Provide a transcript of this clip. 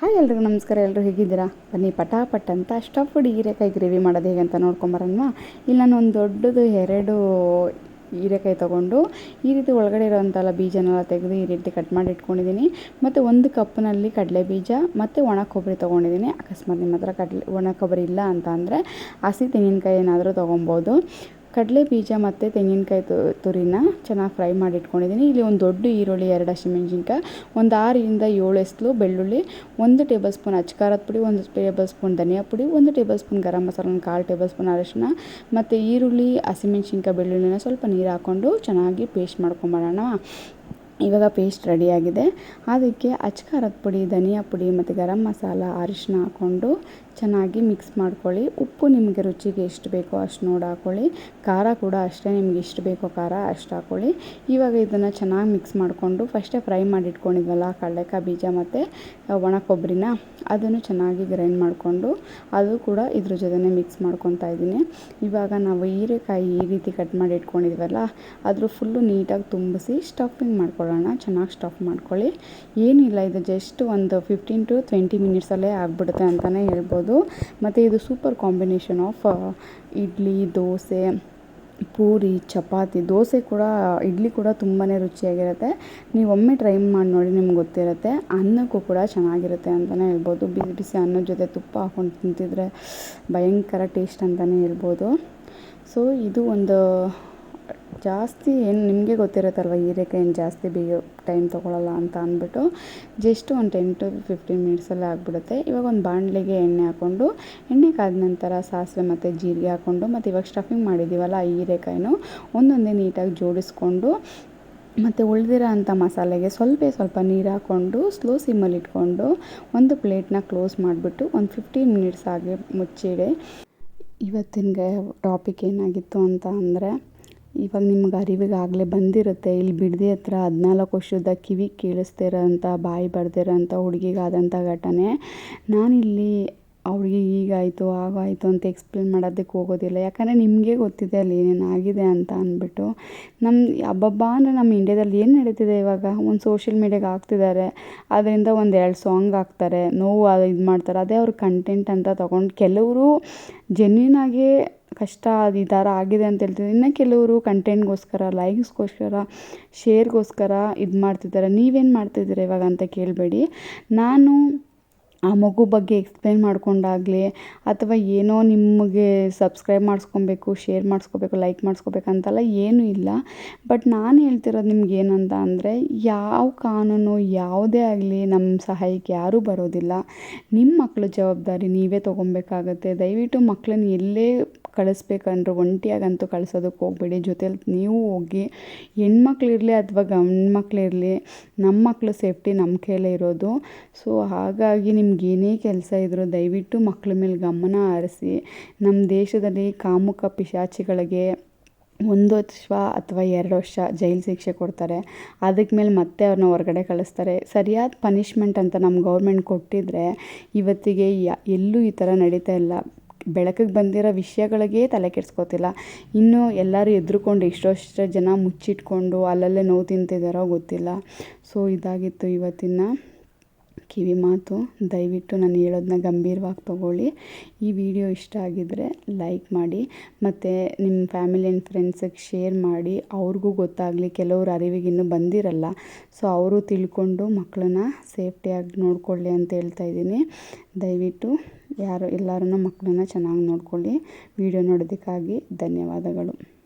Hi ಎಲ್ರಿಗೂ ನಮಸ್ಕಾರ ಎಲ್ಲರೂ ಹೇಗಿದ್ದೀರಾ? ಬನ್ನಿ, ಪಟಾಪಟ್ ಅಂತ ಸ್ಟಫ್ಡ್ ಹೀರೆಕಾಯಿ ಗ್ರೇವಿ ಮಾಡೋದು ಹೇಗೆ ಅಂತ ನೋಡ್ಕೊಂಬರೋಣ ಇಲ್ಲಿ ನಾನು ಒಂದು ದೊಡ್ಡದು ಎರಡು ಹೀರೆಕಾಯಿ ತೊಗೊಂಡು ಈ ರೀತಿ ಒಳಗಡೆ ಇರೋವಂಥಲ್ಲ ಬೀಜನೆಲ್ಲ ತೆಗೆದು ಈ ರೀತಿ ಕಟ್ ಮಾಡಿ ಇಟ್ಕೊಂಡಿದ್ದೀನಿ. ಮತ್ತು ಒಂದು ಕಪ್ನಲ್ಲಿ ಕಡಲೆ ಬೀಜ ಮತ್ತು ಒಣ ಕೊಬ್ಬರಿ ತೊಗೊಂಡಿದ್ದೀನಿ. ಅಕಸ್ಮಾತ್ ನಿಮ್ಮ ಹತ್ರ ಕಡಲೆ ಒಣ ಕೊಬ್ಬರಿ ಇಲ್ಲ ಅಂತ ಅಂದರೆ ಹಸಿ ತೆಂಗಿನಕಾಯಿ ಏನಾದರೂ ತೊಗೊಬೋದು. ಕಡಲೆ ಬೀಜ ಮತ್ತು ತೆಂಗಿನಕಾಯಿ ತುರಿನ ಚೆನ್ನಾಗಿ ಫ್ರೈ ಮಾಡಿ ಇಟ್ಕೊಂಡಿದ್ದೀನಿ ಇಲ್ಲಿ ಒಂದು ದೊಡ್ಡ ಈರುಳ್ಳಿ, ಎರಡು ಹಸಿಮೆಣ್ಸಿನ್ಕಾಯಿ, ಒಂದು ಆರರಿಂದ ಏಳು ಎಸ್ಲು ಬೆಳ್ಳುಳ್ಳಿ, ಒಂದು ಟೇಬಲ್ ಸ್ಪೂನ್ ಅಚ್ಕಾರದ ಪುಡಿ, ಒಂದು ಟೇಬಲ್ ಸ್ಪೂನ್ ಧನಿಯಾ ಪುಡಿ, ಒಂದು ಟೇಬಲ್ ಸ್ಪೂನ್ ಗರಂ ಮಸಾಲ, ಒಂದು ಕಾಲು ಟೇಬಲ್ ಸ್ಪೂನ್ ಅರಶಿನ ಮತ್ತು ಈರುಳ್ಳಿ, ಹಸಿಮೆಣ್ಸಿನ್ಕಾಯಿ, ಬೆಳ್ಳುಳ್ಳಿನ ಸ್ವಲ್ಪ ನೀರು ಹಾಕ್ಕೊಂಡು ಚೆನ್ನಾಗಿ ಪೇಸ್ಟ್ ಮಾಡ್ಕೊಂಬರೋಣ. ಇವಾಗ ಪೇಸ್ಟ್ ರೆಡಿಯಾಗಿದೆ ಅದಕ್ಕೆ ಅಚ್ಕಾರದ ಪುಡಿ, ಧನಿಯಾ ಪುಡಿ ಮತ್ತು ಗರಂ ಮಸಾಲ ಅರಿಶಿನ ಹಾಕ್ಕೊಂಡು ಚೆನ್ನಾಗಿ ಮಿಕ್ಸ್ ಮಾಡ್ಕೊಳ್ಳಿ. ಉಪ್ಪು ನಿಮಗೆ ರುಚಿಗೆ ಎಷ್ಟು ಬೇಕೋ ಅಷ್ಟು ನೋಡಿ ಹಾಕ್ಕೊಳ್ಳಿ ಖಾರ ಕೂಡ ಅಷ್ಟೇ ನಿಮ್ಗೆ ಎಷ್ಟು ಬೇಕೋ ಖಾರ ಅಷ್ಟು ಹಾಕ್ಕೊಳ್ಳಿ ಇವಾಗ ಇದನ್ನು ಚೆನ್ನಾಗಿ ಮಿಕ್ಸ್ ಮಾಡಿಕೊಂಡು ಫಸ್ಟೇ ಫ್ರೈ ಮಾಡಿ ಇಟ್ಕೊಂಡಿದ್ವಲ್ಲ ಕಡಲೆಕಾಯಿ ಬೀಜ ಮತ್ತು ಒಣ ಕೊಬ್ಬರಿನ ಅದನ್ನು ಚೆನ್ನಾಗಿ ಗ್ರೈಂಡ್ ಮಾಡಿಕೊಂಡು ಅದು ಕೂಡ ಇದ್ರ ಜೊತೆನೇ ಮಿಕ್ಸ್ ಮಾಡ್ಕೊತಾ ಇದ್ದೀನಿ. ಇವಾಗ ನಾವು ಹೀರೆಕಾಯಿ ಈ ರೀತಿ ಕಟ್ ಮಾಡಿ ಇಟ್ಕೊಂಡಿದ್ವಲ್ಲ, ಅದ್ರ ಫುಲ್ಲು ನೀಟಾಗಿ ತುಂಬಿಸಿ ಸ್ಟಫಿಂಗ್ ಮಾಡ್ಕೊಳ್ಳೋಣ. ಚೆನ್ನಾಗಿ ಸ್ಟಫ್ ಮಾಡ್ಕೊಳ್ಳಿ. ಏನಿಲ್ಲ, ಇದು ಜಸ್ಟ್ ಒಂದು ಫಿಫ್ಟೀನ್ ಟು ಟ್ವೆಂಟಿ ಮಿನಿಟ್ಸಲ್ಲೇ ಆಗಿಬಿಡುತ್ತೆ ಅಂತಲೇ ಹೇಳ್ಬೋದು. ಮತ್ತು ಇದು super combination of idli, dosa, puri, chapati, dosa ಕೂಡ, ಇಡ್ಲಿ ಕೂಡ ತುಂಬಾ ರುಚಿಯಾಗಿರುತ್ತೆ. ನೀವು ಒಮ್ಮೆ ಟ್ರೈ ಮಾಡಿ ನೋಡಿ ನಿಮ್ಗೆ ಗೊತ್ತಿರುತ್ತೆ. ಅನ್ನಕ್ಕೂ ಕೂಡ ಚೆನ್ನಾಗಿರುತ್ತೆ ಅಂತಲೇ ಹೇಳ್ಬೋದು. ಬಿಸಿ ಬಿಸಿ ಅನ್ನದ ಜೊತೆ ತುಪ್ಪ ಹಾಕ್ಕೊಂಡು ತಿಂತಿದ್ರೆ ಭಯಂಕರ ಟೇಸ್ಟ್ ಅಂತಲೇ ಹೇಳ್ಬೋದು. ಸೊ ಇದು ಒಂದು ಜಾಸ್ತಿ ಏನು ನಿಮಗೆ ಗೊತ್ತಿರುತ್ತಲ್ವ ಹೀರೆಕಾಯಿ ಏನು ಜಾಸ್ತಿ ಬೇಯೋ ಟೈಮ್ ತೊಗೊಳಲ್ಲ ಅಂತ ಅಂದ್ಬಿಟ್ಟು ಜಸ್ಟ್ ಒಂದು ಟೆನ್ ಟು ಫಿಫ್ಟೀನ್ ಮಿನಿಟ್ಸಲ್ಲಿ ಆಗಿಬಿಡುತ್ತೆ. ಇವಾಗ ಒಂದು ಬಾಣಲೆಗೆ ಎಣ್ಣೆ ಹಾಕ್ಕೊಂಡು, ಎಣ್ಣೆ ಕಾದ ನಂತರ ಸಾಸಿವೆ ಮತ್ತು ಜೀರಿಗೆ ಹಾಕ್ಕೊಂಡು, ಮತ್ತು ಇವಾಗ ಸ್ಟಫಿಂಗ್ ಮಾಡಿದ್ದೀವಲ್ಲ ಆ ಹೀರೆಕಾಯಿನೂ ಒಂದೊಂದೇ ನೀಟಾಗಿ ಜೋಡಿಸ್ಕೊಂಡು, ಮತ್ತು ಉಳಿದಿರೋ ಅಂಥ ಮಸಾಲೆಗೆ ಸ್ವಲ್ಪ ಸ್ವಲ್ಪ ನೀರು ಹಾಕ್ಕೊಂಡು ಸ್ಲೋ ಸಿಮ್ಮಲ್ಲಿ ಇಟ್ಕೊಂಡು ಒಂದು ಪ್ಲೇಟ್ನ ಕ್ಲೋಸ್ ಮಾಡಿಬಿಟ್ಟು ಒಂದು ಫಿಫ್ಟೀನ್ ಮಿನಿಟ್ಸ್ ಆಗಿ ಮುಚ್ಚಿಡಿ. ಇವತ್ತಿನ ಟಾಪಿಕ್ ಏನಾಗಿತ್ತು ಅಂತ ಅಂದರೆ ಇವಾಗ ನಿಮ್ಗೆ ಅರಿವಿಗೆ ಆಗಲೇ ಬಂದಿರುತ್ತೆ. ಇಲ್ಲಿ ಬಿಡದಿ ಹತ್ರ ಹದಿನಾಲ್ಕು ವರ್ಷದ ಕಿವಿ ಕೇಳಿಸ್ದೇ ಇರೋಂಥ ಬಾಯಿ ಬರ್ದಿರೋಂಥ ಹುಡುಗಿಗಾದಂಥ ಘಟನೆ. ನಾನಿಲ್ಲಿ ಅವ್ರಿಗೆ ಹೀಗಾಯಿತು ಆಗಾಯಿತು ಅಂತ ಎಕ್ಸ್ಪ್ಲೇನ್ ಮಾಡೋದಕ್ಕೆ ಹೋಗೋದಿಲ್ಲ. ಯಾಕಂದರೆ ನಿಮಗೆ ಗೊತ್ತಿದೆ ಅಲ್ಲಿ ಏನೇನು ಆಗಿದೆ ಅಂತ ಅಂದ್ಬಿಟ್ಟು. ನಮ್ಮ ಹಬ್ಬಬ್ಬ ಅಂದರೆ ನಮ್ಮ ಇಂಡ್ಯಾದಲ್ಲಿ ಏನು ನಡೀತಿದೆ ಇವಾಗ? ಒಂದು ಸೋಷಿಯಲ್ ಮೀಡ್ಯಾಗೆ ಹಾಕ್ತಿದ್ದಾರೆ. ಅದರಿಂದ ಒಂದು ಎರಡು ಸಾಂಗ್ ಹಾಕ್ತಾರೆ. ನೋವು ಇದು ಮಾಡ್ತಾರೆ. ಅದೇ ಅವ್ರ ಕಂಟೆಂಟ್ ಅಂತ ತೊಗೊಂಡು ಕೆಲವರು ಜೆನ್ಯೂನಾಗಿ ಕಷ್ಟ ಅದು ಈ ಥರ ಆಗಿದೆ ಅಂತ ಹೇಳ್ತಿದ್ರು ಇನ್ನು ಕೆಲವರು ಕಂಟೆಂಟ್ಗೋಸ್ಕರ ಲೈಕ್ಸ್ಗೋಸ್ಕರ ಶೇರ್ಗೋಸ್ಕರ ಇದು ಮಾಡ್ತಿದ್ದಾರೆ. ನೀವೇನು ಮಾಡ್ತಿದ್ದೀರ ಇವಾಗ ಅಂತ ಕೇಳಬೇಡಿ. ನಾನು ಆ ಮಗು ಬಗ್ಗೆ ಎಕ್ಸ್ಪ್ಲೇನ್ ಮಾಡ್ಕೊಂಡಾಗಲಿ ಅಥವಾ ಏನೋ ನಿಮಗೆ ಸಬ್ಸ್ಕ್ರೈಬ್ ಮಾಡಿಸ್ಕೊಬೇಕು ಶೇರ್ ಮಾಡಿಸ್ಕೋಬೇಕು ಲೈಕ್ ಮಾಡಿಸ್ಕೋಬೇಕು ಅಂತೆಲ್ಲ ಏನೂ ಇಲ್ಲ. ಬಟ್ ನಾನು ಹೇಳ್ತಿರೋದು ನಿಮ್ಗೆ ಏನಂತ ಅಂದರೆ ಯಾವ ಕಾನೂನು ಯಾವುದೇ ಆಗಲಿ ನಮ್ಮ ಸಹಾಯಕ್ಕೆ ಯಾರೂ ಬರೋದಿಲ್ಲ. ನಿಮ್ಮ ಮಕ್ಕಳ ಜವಾಬ್ದಾರಿ ನೀವೇ ತೊಗೊಬೇಕಾಗತ್ತೆ ದಯವಿಟ್ಟು ಮಕ್ಕಳನ್ನ ಎಲ್ಲೇ ಕಳಿಸ್ಬೇಕಂದ್ರೆ, ಒಂಟಿಯಾಗಂತೂ ಕಳಿಸೋದಕ್ಕೆ ಹೋಗ್ಬೇಡಿ. ಜೊತೇಲಿ ನೀವು ಹೋಗಿ ಹೆಣ್ಮಕ್ಳಿರಲಿ ಅಥವಾ ಗಂಡು ಮಕ್ಕಳಿರಲಿ ನಮ್ಮ ಮಕ್ಕಳು ಸೇಫ್ಟಿ ನಮ್ಮ ಕೈಲೇ ಇರೋದು. ಸೊ ಹಾಗಾಗಿ ನಿಮ್ಗೆ ಏನೇ ಕೆಲಸ ಇದ್ದರೂ ದಯವಿಟ್ಟು ಮಕ್ಕಳ ಮೇಲೆ ಗಮನ ಹರಿಸಿ ನಮ್ಮ ದೇಶದಲ್ಲಿ ಕಾಮುಕ ಪಿಶಾಚಿಗಳಿಗೆ ಒಂದು ವರ್ಷ ಅಥವಾ ಎರಡು ವರ್ಷ ಜೈಲು ಶಿಕ್ಷೆ ಕೊಡ್ತಾರೆ. ಅದಕ್ಕೆ ಮೇಲೆ ಮತ್ತೆ ಅವ್ರನ್ನ ಹೊರಗಡೆ ಕಳಿಸ್ತಾರೆ. ಸರಿಯಾದ ಪನಿಷ್ಮೆಂಟ್ ಅಂತ ನಮ್ಮ ಗೌರ್ಮೆಂಟ್ ಕೊಟ್ಟಿದ್ದರೆ ಇವತ್ತಿಗೆ ಎಲ್ಲೂ ಈ ಥರ ನಡೀತಾ ಇಲ್ಲ. ಬೆಳಕಿಗೆ ಬಂದಿರೋ ವಿಷಯಗಳಿಗೆ ತಲೆ ಕೆಡಿಸ್ಕೋತಿಲ್ಲ. ಇನ್ನು ಎಲ್ಲರೂ ಎದ್ರುಕೊಂಡು ಎಷ್ಟೋ ಜನ ಮುಚ್ಚಿಟ್ಕೊಂಡು ಅಲ್ಲಲ್ಲೇ ನೋವು ತಿಂತಿದ್ದಾರೋ ಗೊತ್ತಿಲ್ಲ. ಸೊ ಇದಾಗಿತ್ತು ಇವತ್ತಿನ ಕಿವಿ ಮಾತು, ದಯವಿಟ್ಟು ನಾನು ಹೇಳೋದನ್ನ ಗಂಭೀರವಾಗಿ ತೊಗೊಳ್ಳಿ. ಈ ವಿಡಿಯೋ ಇಷ್ಟ ಆಗಿದ್ದರೆ ಲೈಕ್ ಮಾಡಿ, ಮತ್ತು ನಿಮ್ಮ ಫ್ಯಾಮಿಲಿ ಆ್ಯಂಡ್ ಫ್ರೆಂಡ್ಸಿಗೆ ಶೇರ್ ಮಾಡಿ. ಅವ್ರಿಗೂ ಗೊತ್ತಾಗಲಿ, ಕೆಲವ್ರು ಅರಿವಿಗೆ ಇನ್ನೂ ಬಂದಿರಲ್ಲ. ಸೊ, ಅವರು ತಿಳ್ಕೊಂಡು ಮಕ್ಕಳನ್ನ ಸೇಫ್ಟಿಯಾಗಿ ನೋಡಿಕೊಳ್ಳಿ ಅಂತ ಹೇಳ್ತಾ ಇದ್ದೀನಿ. ದಯವಿಟ್ಟು ಯಾರು ಎಲ್ಲರೂ ಮಕ್ಕಳನ್ನ ಚೆನ್ನಾಗಿ ನೋಡ್ಕೊಳ್ಳಿ. ವಿಡಿಯೋ ನೋಡೋದಕ್ಕಾಗಿ ಧನ್ಯವಾದಗಳು.